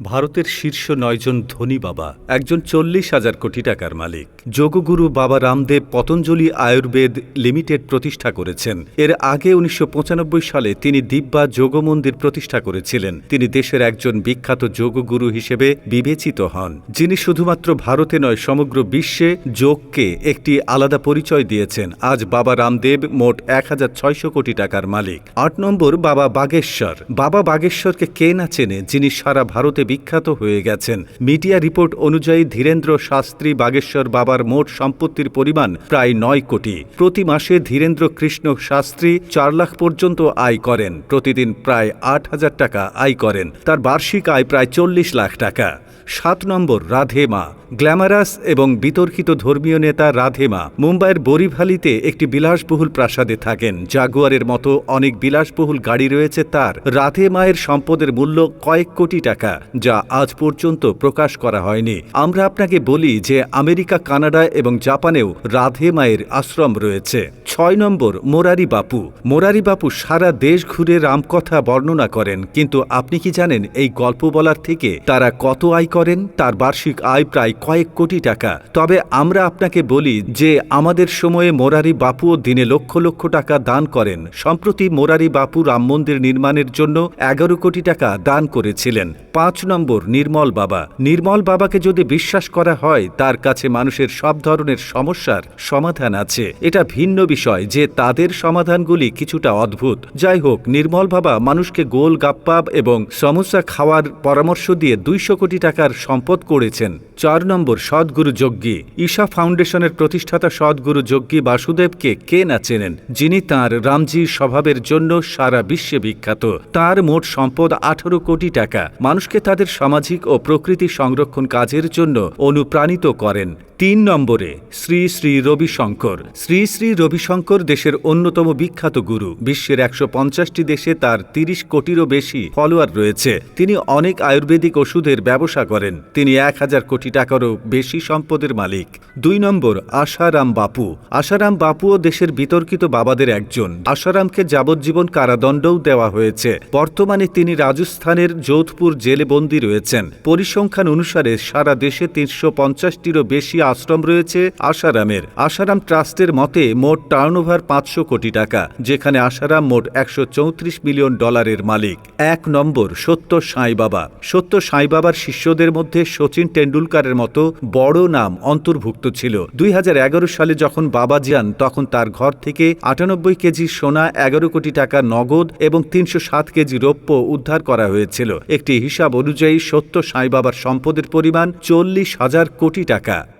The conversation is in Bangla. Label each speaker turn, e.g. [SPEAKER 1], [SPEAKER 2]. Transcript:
[SPEAKER 1] ভারতের শীর্ষ নয়জন ধনী বাবা, একজন চল্লিশ হাজার কোটি টাকার মালিক। যোগগুরু বাবা রামদেব পতঞ্জলি আয়ুর্বেদ লিমিটেড প্রতিষ্ঠা করেছেন। এর আগে উনিশশো পঁচানব্বই সালে তিনি দিব্যা যোগ মন্দির প্রতিষ্ঠা করেছিলেন। তিনি দেশের একজন বিখ্যাত যোগগুরু হিসেবে বিবেচিত হন, যিনি শুধুমাত্র ভারতে নয়, সমগ্র বিশ্বে যোগকে একটি আলাদা পরিচয় দিয়েছেন। আজ বাবা রামদেব মোট এক হাজার ছয়শো কোটি টাকার মালিক। আট নম্বর বাবা বাগেশ্বর। বাবা বাগেশ্বরকে কে না চেনে, যিনি সারা ভারতে বিখ্যাত হয়ে গেছেন। মিডিয়া রিপোর্ট অনুযায়ী ধীরেন্দ্র শাস্ত্রী বাগেশ্বর বাবার মোট সম্পত্তির পরিমাণ প্রায় নয় কোটি। প্রতি মাসে ধীরেন্দ্র কৃষ্ণ শাস্ত্রী চার লাখ পর্যন্ত আয় করেন। প্রতিদিন প্রায় আট হাজার টাকা আয় করেন। তার বার্ষিক আয় প্রায় চল্লিশ লাখ টাকা। সাত নম্বর, রাধে মা। গ্ল্যামারাস এবং বিতর্কিত ধর্মীয় নেতা রাধে মা মুম্বাইয়ের বরিভালিতে একটি বিলাসবহুল প্রাসাদে থাকেন। জাগুয়ারের মতো অনেক বিলাসবহুল গাড়ি রয়েছে তার। রাধে মায়ের সম্পদের মূল্য কয়েক কোটি টাকা। যা আজ পর্যন্ত প্রকাশ করা হয়নি। আমরা আপনাকে বলি যে আমেরিকা, কানাডা এবং জাপানেও রাধে মায়ের আশ্রম রয়েছে। ছয় নম্বর, মোরারি বাপু। মোরারি বাপু সারা দেশ ঘুরে রামকথা বর্ণনা করেন, কিন্তু আপনি কি জানেন এই গল্প বলার থেকে তারা কত আয় করেন? তার বার্ষিক আয় প্রায় কয়েক কোটি টাকা। তবে আমরা আপনাকে বলি যে আমাদের সময়ে মোরারি বাপুও দিনে লক্ষ লক্ষ টাকা দান করেন। সম্প্রতি মোরারি বাপু রাম মন্দির নির্মাণের জন্য এগারো কোটি টাকা দান করেছিলেন। পাঁচ নম্বর, নির্মল বাবা। নির্মল বাবাকে যদি বিশ্বাস করা হয়, তার কাছে মানুষের সব ধরনের সমস্যার সমাধান আছে। এটা ভিন্ন বিষয় যে তাদের সমাধানগুলি কিছুটা অদ্ভুত। যাই হোক, নির্মল বাবা মানুষকে গোল গাপ্পাব এবং সমস্যা খাওয়ার পরামর্শ দিয়ে দুইশো কোটি টাকার সম্পদ করেছেন। চার নম্বর, সদ্গুরু যজ্ঞী। ঈশা ফাউন্ডেশনের প্রতিষ্ঠাতা সদ্গুরু যজ্ঞী বাসুদেবকে কে না চেনেন? যিনি তাঁর রামজি স্বভাবের জন্য সারা বিশ্বে বিখ্যাত। তার মোট সম্পদ আঠারো কোটি টাকা। মানুষকে তাদের সামাজিক ও প্রকৃতি সংরক্ষণ কাজের জন্য অনুপ্রাণিত করেন। তিন নম্বরে, শ্রী শ্রী রবিশঙ্কর। শ্রী শ্রী রবিশঙ্কর দেশের অন্যতম বিখ্যাত গুরু। বিশ্বের একশো পঞ্চাশটি দেশে তার তিরিশ কোটিরও বেশি ফলোয়ার রয়েছে। তিনি অনেক আয়ুর্বেদিক ওষুধের ব্যবসা করেন। তিনি এক হাজার কোটি টাকারও বেশি সম্পদের মালিক। দুই নম্বর, আশারাম বাপু। আশারাম বাপুও দেশের বিতর্কিত বাবাদের একজন। আশারামকে যাবজ্জীবন কারাদণ্ডও দেওয়া হয়েছে। বর্তমানে তিনি রাজস্থানের যোধপুর জেলে বন্দী রয়েছেন। পরিসংখ্যান অনুসারে সারা দেশে তিনশো পঞ্চাশটিরও বেশি আশ্রম রয়েছে আশারামের। আশারাম ট্রাস্টের মতে মোট টার্নওভার পাঁচশো কোটি টাকা, যেখানে আশারাম মোট একশো চৌত্রিশ মিলিয়ন ডলারের মালিক। এক নম্বর, সত্য সাই বাবা। সত্য সাই বাবার শিষ্যদের মধ্যে সচিন টেন্ডুলকারের মতো বড় নাম অন্তর্ভুক্ত ছিল। দুই হাজার এগারো সালে যখন বাবা যান, তখন তার ঘর থেকে আটানব্বই কেজি সোনা, এগারো কোটি টাকা নগদ এবং তিনশো সাত কেজি রৌপ্য উদ্ধার করা হয়েছিল। একটি হিসাব অনুযায়ী সত্য সাইবাবার সম্পদের পরিমাণ চল্লিশ হাজার কোটি টাকা।